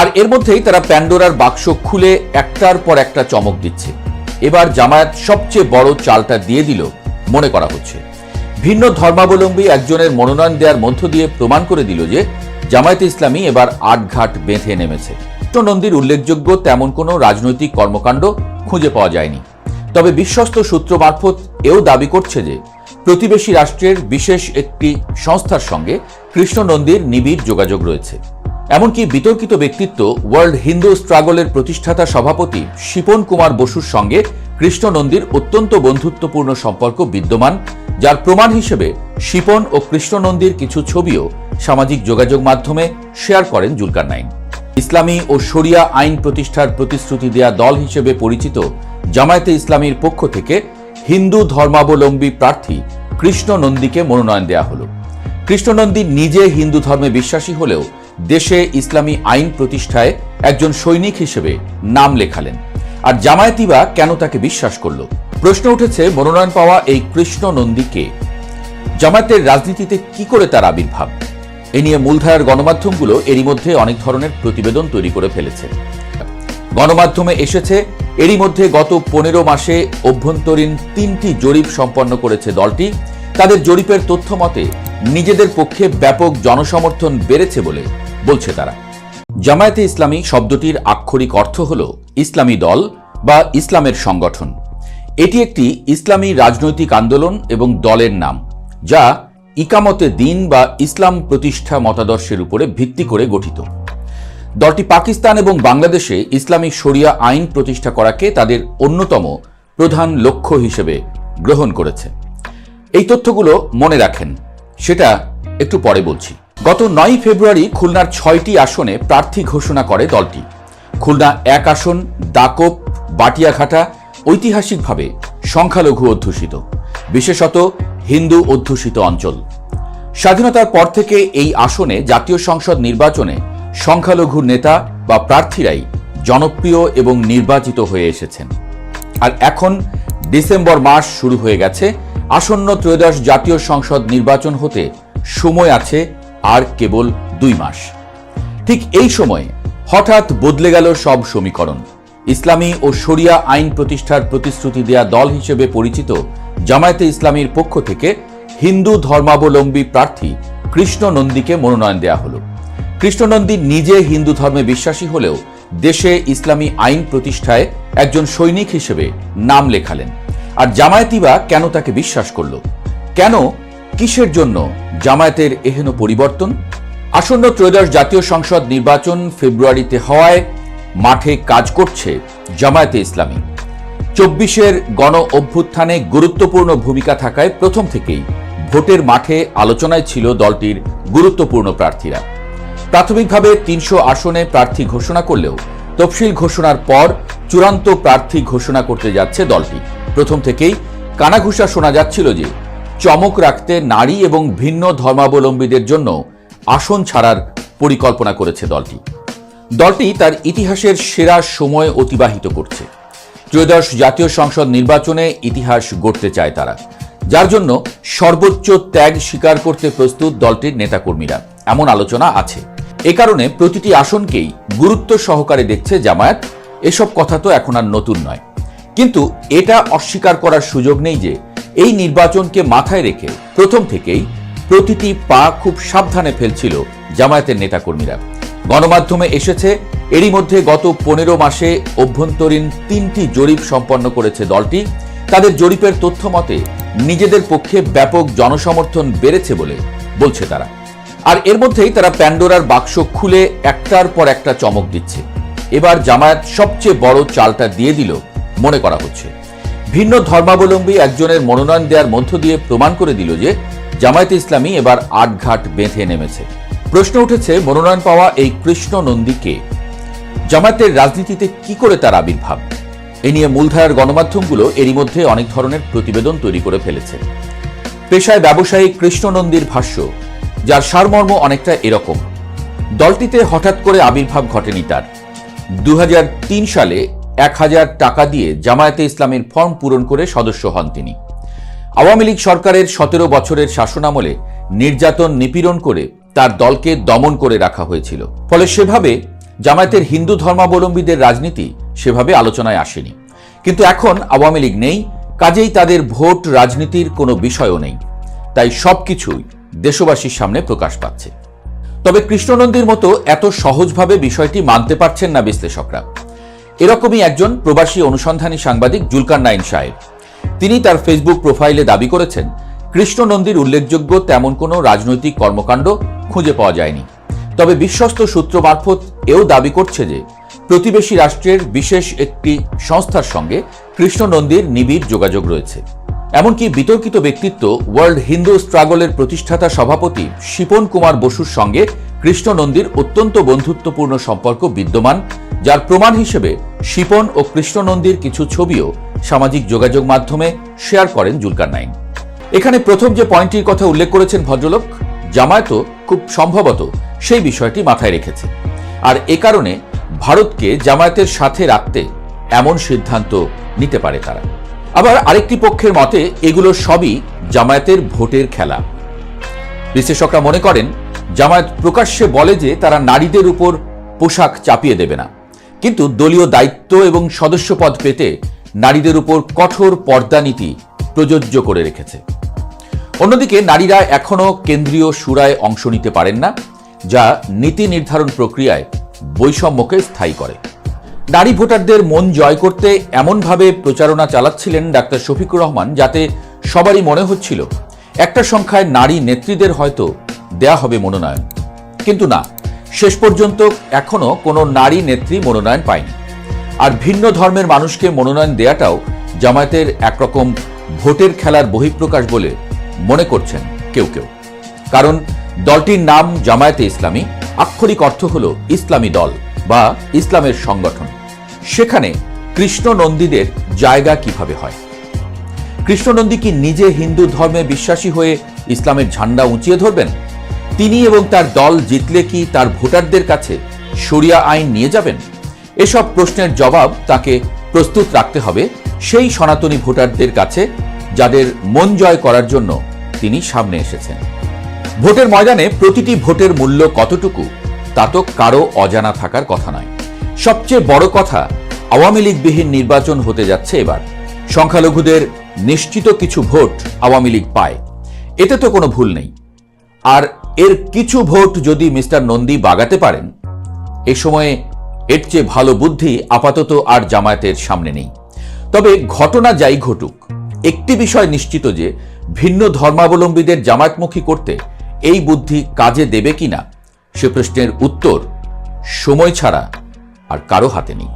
আর এর মধ্যেই তারা প্যান্ডোরার বাক্স খুলে একটার পর একটা চমক দিচ্ছে। এবার জামায়াত সবচেয়ে বড় চালটা দিয়ে দিল মনে করা হচ্ছে। ভিন্ন ধর্মাবলম্বী একজনের মনোনয়ন দেওয়ার মধ্য দিয়ে প্রমাণ করে দিল যে জামায়াতে ইসলামী এবার আটঘাট বেঁধে নেমেছে। নন্দীর উল্লেখযোগ্য তেমন কোনো রাজনৈতিক কর্মকাণ্ড খুঁজে পাওয়া যায়নি। তবে বিশ্বস্ত সূত্র মারফত এও দাবি করছে যে প্রতিবেশী রাষ্ট্রের বিশেষ একটি সংস্থার সঙ্গে কৃষ্ণ নন্দীর নিবিড় যোগাযোগ রয়েছে। এমনকি বিতর্কিত ব্যক্তিত্ব ওয়ার্ল্ড হিন্দু স্ট্রাগলের প্রতিষ্ঠাতা সভাপতি শিপন কুমার বসুর সঙ্গে কৃষ্ণ নন্দীর অত্যন্ত বন্ধুত্বপূর্ণ সম্পর্ক বিদ্যমান, যার প্রমাণ হিসেবে শিপন ও কৃষ্ণ নন্দীর কিছু ছবিও সামাজিক যোগাযোগ মাধ্যমে শেয়ার করেন জুলকার নাইন ইসলামী ও শরিয়া আইন প্রতিষ্ঠার প্রতিশ্রুতি দেয়া দল হিসেবে পরিচিত জামায়াতে ইসলামীর পক্ষ থেকে হিন্দু ধর্মাবলম্বী প্রার্থী কৃষ্ণ নন্দীকে মনোনয়ন দেয়া হলো। কৃষ্ণনন্দী নিজে হিন্দু ধর্মে বিশ্বাসী হলেও দেশে ইসলামী আইন প্রতিষ্ঠায় একজন সৈনিক হিসেবে নাম লেখালেন। আর জামায়াতি বা কেন তাকে বিশ্বাস করল? প্রশ্ন উঠেছে, মনোনয়ন পাওয়া এই কৃষ্ণ নন্দীকে জামায়াতের রাজনীতিতে কি করে তার আবির্ভাব? এ নিয়ে মূলধারার গণমাধ্যমগুলো এরই মধ্যে অনেক ধরনের প্রতিবেদন তৈরি করে ফেলেছে। গণমাধ্যমে এসেছে, এরই মধ্যে গত পনেরো মাসে অভ্যন্তরীণ তিনটি জরিপ সম্পন্ন করেছে দলটি। তাদের জরিপের তথ্য মতে নিজেদের পক্ষে ব্যাপক জনসমর্থন বেড়েছে বলে বলছে তারা। জামায়াতে ইসলামী শব্দটির আক্ষরিক অর্থ হল ইসলামী দল বা ইসলামের সংগঠন। এটি একটি ইসলামী রাজনৈতিক আন্দোলন এবং দলের নাম, যা ইকামতে দিন বা ইসলাম প্রতিষ্ঠা মতাদর্শের উপরে ভিত্তি করে গঠিত। দলটি পাকিস্তান এবং বাংলাদেশে ইসলামী শরিয়া আইন প্রতিষ্ঠা করাকে তাদের অন্যতম প্রধান লক্ষ্য হিসেবে গ্রহণ করেছে। এই তথ্যগুলো মনে রাখেন, সেটা একটু পরে বলছি। গত নয় ফেব্রুয়ারি খুলনার ছয়টি আসনে প্রার্থী ঘোষণা করে দলটি। খুলনা এক আসন, দাকোপ, বাটিয়াঘাটা ঐতিহাসিকভাবে সংখ্যালঘু অধ্যুষিত, বিশেষত হিন্দু অধ্যুষিত অঞ্চল। স্বাধীনতার পর থেকে এই আসনে জাতীয় সংসদ নির্বাচনে সংখ্যালঘু নেতা বা প্রার্থীরাই জনপ্রিয় এবং নির্বাচিত হয়ে এসেছেন। আর এখন ডিসেম্বর মাস শুরু হয়ে গেছে, আসন্ন ত্রয়োদশ জাতীয় সংসদ নির্বাচন হতে সময় আছে আর কেবল দুই মাস। ঠিক এই সময়ে হঠাৎ বদলে গেল সব সমীকরণ। ইসলামী ও শরিয়া আইন প্রতিষ্ঠার প্রতিশ্রুতি দেয়া দল হিসেবে পরিচিত জামায়াতে ইসলামীর পক্ষ থেকে হিন্দু ধর্মাবলম্বী প্রার্থী কৃষ্ণ নন্দীকে মনোনয়ন দেয়া হলো। কৃষ্ণনন্দী নিজে হিন্দু ধর্মে বিশ্বাসী হলেও দেশে ইসলামী আইন প্রতিষ্ঠায় একজন সৈনিক হিসেবে নাম লেখালেন। আর জামায়াতি বা কেন তাকে বিশ্বাস করল? কেন কিসের জন্য জামায়াতের এহেন পরিবর্তন? আসন্ন ত্রয়োদশ জাতীয় সংসদ নির্বাচন ফেব্রুয়ারিতে হওয়ায় মাঠে কাজ করছে জামায়াতে ইসলামী। চব্বিশের গণ অভ্যুত্থানে গুরুত্বপূর্ণ ভূমিকা থাকায় প্রথম থেকেই ভোটের মাঠে আলোচনায় ছিল দলটির গুরুত্বপূর্ণ প্রার্থীরা। প্রাথমিকভাবে তিনশো আসনে প্রার্থী ঘোষণা করলেও তফসিল ঘোষণার পর চূড়ান্ত প্রার্থী ঘোষণা করতে যাচ্ছে দলটি। প্রথম থেকেই কানাঘুষা শোনা যাচ্ছিল যে চমক রাখতে নারী এবং ভিন্ন ধর্মাবলম্বীদের জন্য আসন ছাড়ার পরিকল্পনা করেছে দলটি। দলটি তার ইতিহাসের সেরা সময় অতিবাহিত করছে। ত্রয়োদশ জাতীয় সংসদ নির্বাচনে ইতিহাস গড়তে চায় তারা, যার জন্য সর্বোচ্চ ত্যাগ স্বীকার করতে প্রস্তুত দলটির নেতাকর্মীরা। এমন আলোচনা আছে। এ কারণে প্রতিটি আসনকেই গুরুত্ব সহকারে দেখছে জামায়াত। এসব কথা তো এখন আর নতুন নয়। কিন্তু এটা অস্বীকার করার সুযোগ নেই যে এই নির্বাচনকে মাথায় রেখে প্রথম থেকেই প্রতিটি পা খুব সাবধানে ফেলছিল জামায়াতের নেতাকর্মীরা। গণমাধ্যমে এসেছে, এরই মধ্যে গত পনেরো মাসে অভ্যন্তরীণ তিনটি জরিপ সম্পন্ন করেছে দলটি। তাদের জরিপের তথ্য মতে, নিজেদের পক্ষে ব্যাপক জনসমর্থন বেড়েছে বলে বলছে তারা। আর এর মধ্যেই তারা প্যান্ডোরার বাক্স খুলে একটার পর একটা চমক দিচ্ছে। এবার জামায়াত সবচেয়ে বড় চালটা দিয়ে দিল, মনে করা হচ্ছে। ভিন্ন ধর্মাবলম্বী একজনের মনোনয়ন দেওয়ার মধ্য দিয়ে প্রমাণ করে দিল যে জামায়াতে ইসলামী এবার আটঘাট বেঁধে নেমেছে। প্রশ্ন উঠেছে, মনোনয়ন পাওয়া এই কৃষ্ণ নন্দীকে জামায়াতের রাজনীতিতে কি করে তার আবির্ভাব? এ নিয়ে মূলধারার গণমাধ্যমগুলো এরই মধ্যে অনেক ধরনের প্রতিবেদন তৈরি করে ফেলেছে। পেশায় ব্যবসায়ী কৃষ্ণ নন্দীর ভাষ্য, যার সারমর্ম অনেকটা এরকম। দলটিতে হঠাৎ করে আবির্ভাব ঘটেনি তার। দু হাজার তিন সালে এক হাজার টাকা দিয়ে জামায়াতে ইসলামের ফর্ম পূরণ করে সদস্য হন তিনি। আওয়ামী লীগ সরকারের সতেরো বছরের শাসনামলে নির্যাতন নিপীড়ন করে তার দলকে দমন করে রাখা হয়েছিল। ফলে সেভাবে জামায়াতের হিন্দু ধর্মাবলম্বীদের রাজনীতি সেভাবে আলোচনায় আসেনি। কিন্তু এখন আওয়ামী লীগ নেই, কাজেই তাদের ভোট রাজনীতির কোনো বিষয়ও নেই। তাই সবকিছুই দেশবাসীর সামনে প্রকাশ পাচ্ছে। তবে কৃষ্ণনন্দীর মতো এত সহজভাবে বিষয়টি মানতে পারছেন না বিশ্লেষকরা। এরকমই একজন প্রবাসী অনুসন্ধানী সাংবাদিক জুলকার নাইন সাহেব। তিনি তার ফেসবুক প্রোফাইলে দাবি করেছেন, কৃষ্ণ নন্দীর উল্লেখযোগ্য তেমন কোনো রাজনৈতিক কর্মকাণ্ড খুঁজে পাওয়া যায়নি। তবে বিশ্বস্ত সূত্র মারফত এও দাবি করছে যে, প্রতিবেশী রাষ্ট্রের বিশেষ একটি সংস্থার সঙ্গে কৃষ্ণ নন্দীর নিবিড় যোগাযোগ রয়েছে। এমনকি বিতর্কিত ব্যক্তিত্ব ওয়ার্ল্ড হিন্দু স্ট্রাগলের প্রতিষ্ঠাতা সভাপতি শিপন কুমার বসুর সঙ্গে কৃষ্ণ নন্দীর অত্যন্ত বন্ধুত্বপূর্ণ সম্পর্ক বিদ্যমান, যার প্রমাণ হিসেবে শিপন ও কৃষ্ণ নন্দীর কিছু ছবিও সামাজিক যোগাযোগ মাধ্যমে শেয়ার করেন জুলকার নাইন। এখানে প্রথম যে পয়েন্টটির কথা উল্লেখ করেছেন ভদ্রলোক, জামায়াতও খুব সম্ভবত সেই বিষয়টি মাথায় রেখেছে। আর এ কারণে ভারতকে জামায়াতের সাথে রাখতে এমন সিদ্ধান্ত নিতে পারে তারা। আবার আরেকটি পক্ষের মতে, এগুলো সবই জামায়াতের ভোটের খেলা। বিশ্লেষকরা মনে করেন, জামায়াত প্রকাশ্যে বলে যে তারা নারীদের উপর পোশাক চাপিয়ে দেবে না। কিন্তু দলীয় দায়িত্ব এবং সদস্যপদ পেতে নারীদের উপর কঠোর পর্দা নীতি প্রযোজ্য করে রেখেছে। অন্যদিকে, নারীরা এখনও কেন্দ্রীয় সুরায় অংশ নিতে পারেন না, যা নীতি নির্ধারণ প্রক্রিয়ায় বৈষম্যকে স্থায়ী করে। নারী ভোটারদের মন জয় করতে এমনভাবে প্রচারণা চালাচ্ছিলেন ডাক্তার শফিকুর রহমান, যাতে সবারই মনে হচ্ছিল একটা সংখ্যায় নারী নেত্রীদের হয়তো দেয়া হবে মনোনয়ন। কিন্তু না, শেষ পর্যন্ত এখনও কোনো নারী নেত্রী মনোনয়ন পায়নি। আর ভিন্ন ধর্মের মানুষকে মনোনয়ন দেয়াটাও জামায়াতের একরকম ভোটের খেলার বহিঃপ্রকাশ বলে মনে করছেন কেউ কেউ। কারণ দলটির নাম জামায়াতে ইসলামী, আক্ষরিক অর্থ হল ইসলামী দল বা ইসলামের সংগঠন। সেখানে কৃষ্ণ নন্দীদের জায়গা কীভাবে হয়? কৃষ্ণনন্দী কি নিজে হিন্দু ধর্মে বিশ্বাসী হয়ে ইসলামের ঝান্ডা উঁচিয়ে ধরবেন? তিনি এবং তার দল জিতলে কি তার ভোটারদের কাছে শরিয়া আইন নিয়ে যাবেন? এসব প্রশ্নের জবাব তাকে প্রস্তুত রাখতে হবে সেই সনাতনী ভোটারদের কাছে যাদের মন জয় করার জন্য তিনি সামনে এসেছেন। ভোটের ময়দানে প্রতিটি ভোটের মূল্য কতটুকু তা তো কারও অজানা থাকার কথা নয়। সবচেয়ে বড় কথা, আওয়ামী লীগবিহীন নির্বাচন হতে যাচ্ছে এবার। সংখ্যালঘুদের নিশ্চিত কিছু ভোট আওয়ামী লীগ পায়। এতে তো কোনো ভুল নেই। আর এর কিছু ভোট যদি মিস্টার নন্দী বাগাতে পারেন, এ সময়ে এর চেয়ে ভালো বুদ্ধি আপাতত আর জামায়াতের সামনে নেই। তবে ঘটনা যাই ঘটুক, একটি বিষয় নিশ্চিত যে, ভিন্ন ধর্মাবলম্বীদের জামায়াতমুখী করতে এই বুদ্ধি কাজে দেবে কিনা, সে প্রশ্নের উত্তর সময় ছাড়া আর কারও হাতে নেই।